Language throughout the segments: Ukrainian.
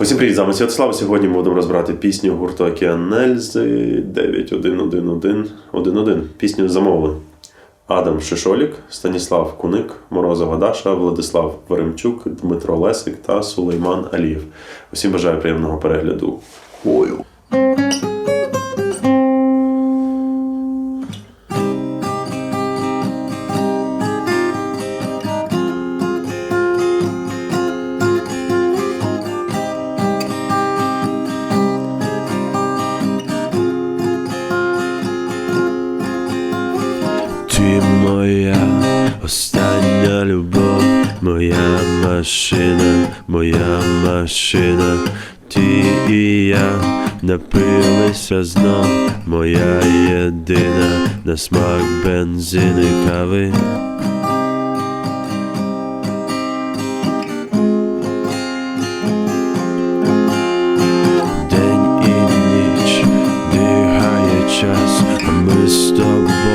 Усім привіт, з вами Святослав. Сьогодні ми будемо розбирати пісню гурту Океан Нельзи 911111. Пісню замовили Адам Шишолік, Станіслав Куник, Морозова Даша, Владислав Веремчук, Дмитро Лесик та Сулейман Алієв. Усім бажаю приємного перегляду. Ою. Моя остання любов, моя машина, моя машина, ти і я напилися знов, моя єдина на смак бензин і кави. День і ніч бігає час, а ми з тобою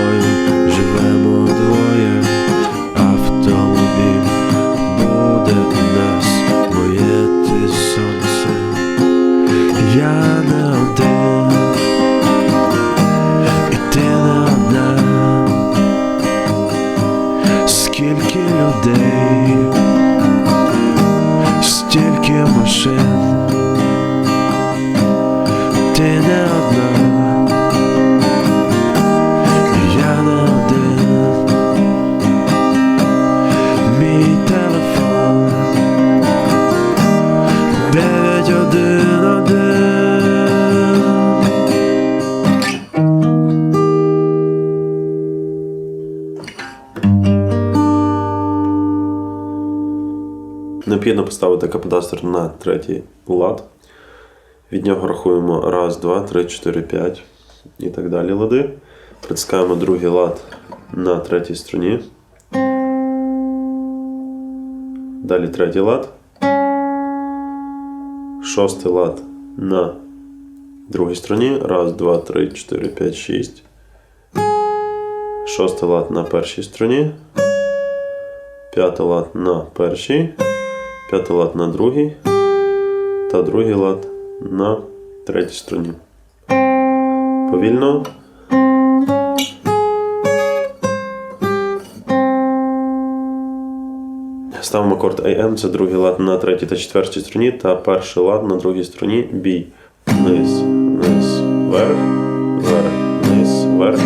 duszy поставити каподастр на третій лад. Від нього рахуємо раз, два, три, чотири, п'ять і так далі лади. Притискаємо другий лад на третій струні. Далі третій лад. Шостий лад на другій струні. Раз, два, три, чотири, п'ять, шість. Шостий лад на першій струні. П'ятий лад на першій. П'ятий лад на другій. Та другий лад на третій струні. Повільно. Ставимо акорд AM, це другий лад на третій та четвертій струні, та перший лад на другій струні бій. Вниз, вниз, вверх, вверх, вниз, вверх.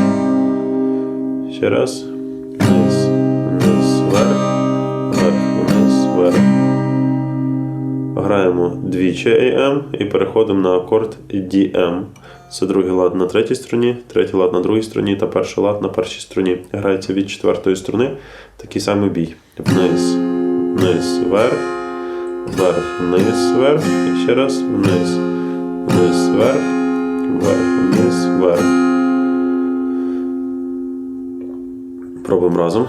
Ще раз. Вниз, вниз, вверх, вверх, вниз, вверх. Граємо двічі AM і переходимо на акорд DM. Це другий лад на третій струні, третій лад на другій струні та перший лад на першій струні. Грається від четвертої струни такий самий бій. Вниз, вниз, вверх, вверх, вниз, вверх. І ще раз вниз, вниз, вверх, вверх, вниз, вверх. Пробуємо разом.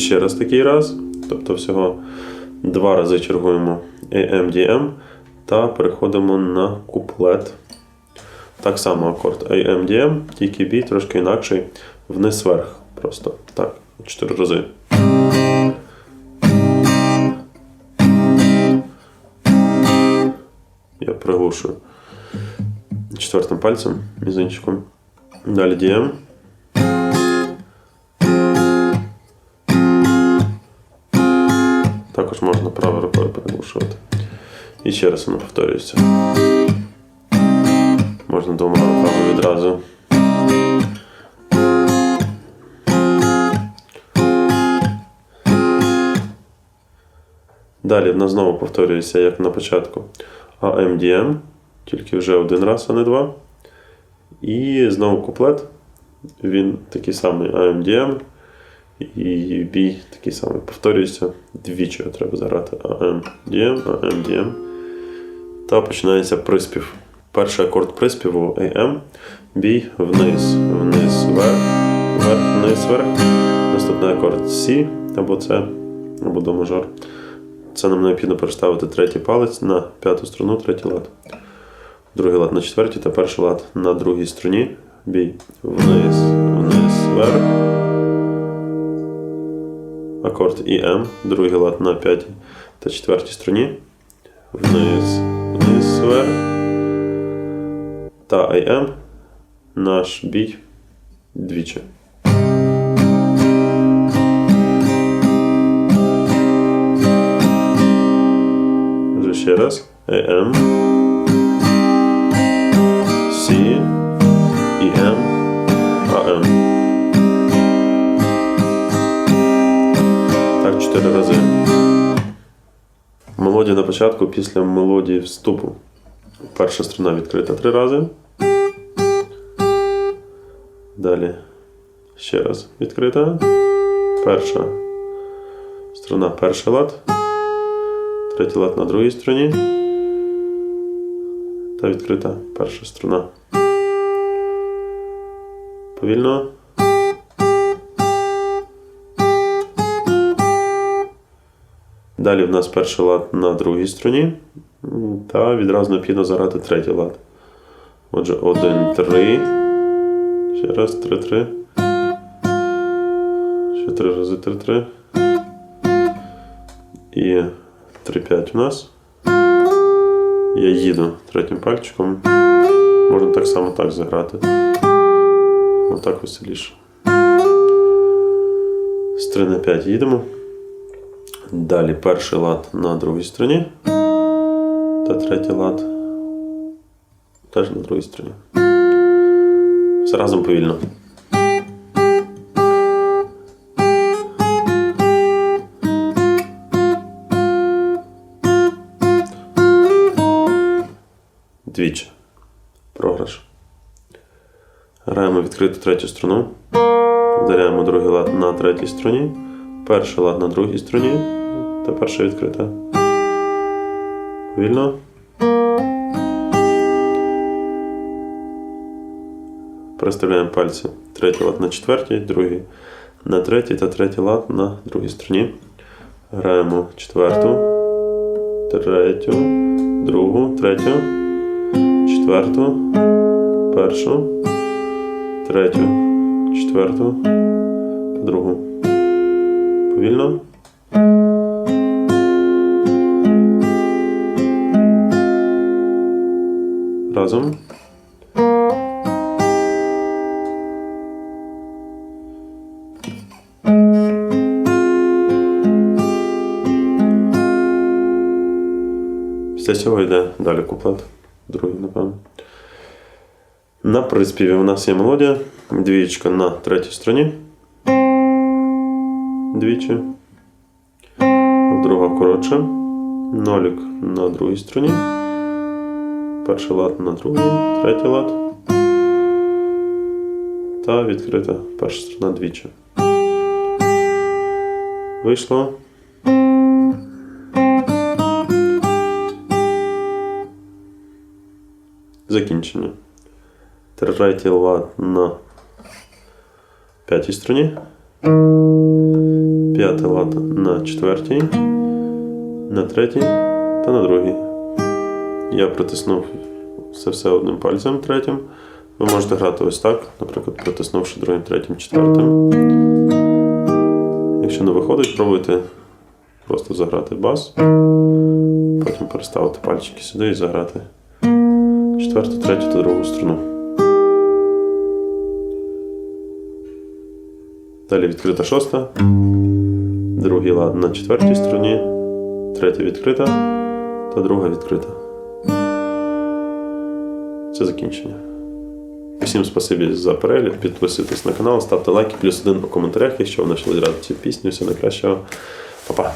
Ще раз такий раз. Тобто всього два рази чергуємо AMDM та переходимо на куплет. Так само акорд AMDM, тільки бій трошки інакший. Вниз вверх. Просто так. Чотири рази. Я приглушую четвертим пальцем, мізинчиком. Далі DM. Також можна правою рукою переглушувати. І ще раз воно повторюється. Можна двома руками відразу. Далі в нас знову повторюється, як на початку AMDM, тільки вже один раз, а не два. І знову куплет. Він такий самий AMDM. І бій такий самий. Повторюється, двічі треба заграти AM, DM, AM, DM. Та починається приспів. Перший акорд приспіву AM, бій вниз, вниз, вверх, вверх, вниз, вверх. Наступний акорд C, або С, або до мажор. Це нам необхідно переставити третій палець на п'яту струну, третій лад. Другий лад на четвертій та перший лад на другій струні. Бій. Вниз, вниз, вверх. Акорд і М. Другий лад на п'ятій та четвертій струні. Вниз, вниз, вверх. Та АМ. Наш бій двічі. Вже ще раз. АМ. С. І М. чотири рази. Мелодія на початку після мелодії вступу. Перша струна відкрита три рази. Далі ще раз відкрита. Перша струна, перший лад. Третій лад на другій струні. Та відкрита перша струна. Повільно. Далі в нас перший лад на другій струні. Та відразу необхідно заграти третій лад. Отже, один, три. Ще раз, три, три. Ще три рази три, три. І три, п'ять у нас. Я їду третім пальчиком. Можна так само так заграти. Отак веселіше. З 3 на 5 їдемо. Далі перший лад на другій стороні. Та третій лад теж на другій стороні. Все разом повільно. Двічі. Програш. Граємо відкриту третю струну. Повторяємо другий лад на третій струні. Перший лад на другій струні. Та перша відкрита. Повільно. Переставляємо пальці. Третій лад на четвертій, другий на третій та третій лад на другій струні. Граємо четверту, третю, другу, третю, четверту, першу, третю, четверту, другу. Повільно. Разом. Після цього йде далі куплет. Другий, напевно. На приспіві у нас є мелодія. Двічка на третій стороні. Двічі. Друга коротша. Нолік на другій стороні. Перший лад на другій, третій лад. Та відкрита перша сторона двічі. Вийшло. Закінчення. Третій лад на п'ятій стороні. П'ятий лад на четвертій, на третій та на другій. Я притиснув це все одним пальцем третім. Ви можете грати ось так, наприклад, притиснувши другим, третім, четвертим. Якщо не виходить, пробуйте просто заграти бас, потім переставити пальчики сюди і заграти четверту, третю та другу струну. Далі відкрита шоста, другий лад на четвертій струні, третя відкрита та друга відкрита. Це закінчення. Всім спасибі за перегляд. Підписуйтесь на канал, ставте лайки, плюс один у коментарях, якщо ви знайшли грати цю пісню. Все найкращого. Па-па.